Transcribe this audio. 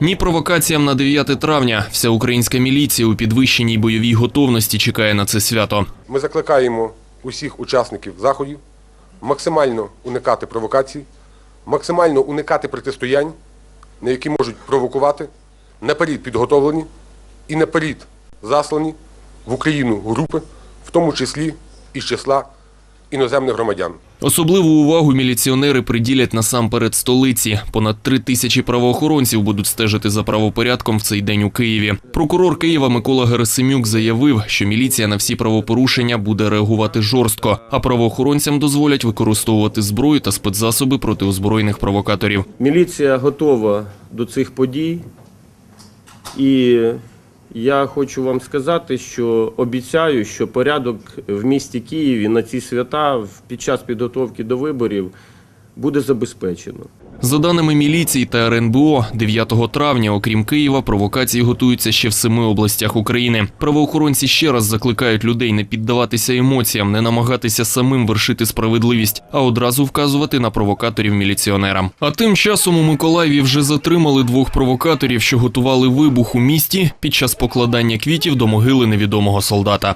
Ні провокаціям на 9 травня. Вся українська міліція у підвищеній бойовій готовності чекає на це свято. Ми закликаємо усіх учасників заходів максимально уникати провокацій, максимально уникати протистоянь, на які можуть провокувати наперед підготовлені і наперед заслані в Україну групи, в тому числі із числа іноземних громадян. Особливу увагу міліціонери приділять насамперед столиці. Понад три тисячі правоохоронців будуть стежити за правопорядком в цей день у Києві. Прокурор Києва Микола Герасимюк заявив, що міліція на всі правопорушення буде реагувати жорстко, а правоохоронцям дозволять використовувати зброю та спецзасоби проти озброєних провокаторів. Міліція готова до цих подій, і я хочу вам сказати, що обіцяю, що порядок в місті Києві на ці свята під час підготовки до виборів буде забезпечено. За даними міліції та РНБО, 9 травня, окрім Києва, провокації готуються ще в семи областях України. Правоохоронці ще раз закликають людей не піддаватися емоціям, не намагатися самим вершити справедливість, а одразу вказувати на провокаторів міліціонерам. А тим часом у Миколаєві вже затримали двох провокаторів, що готували вибух у місті під час покладання квітів до могили невідомого солдата.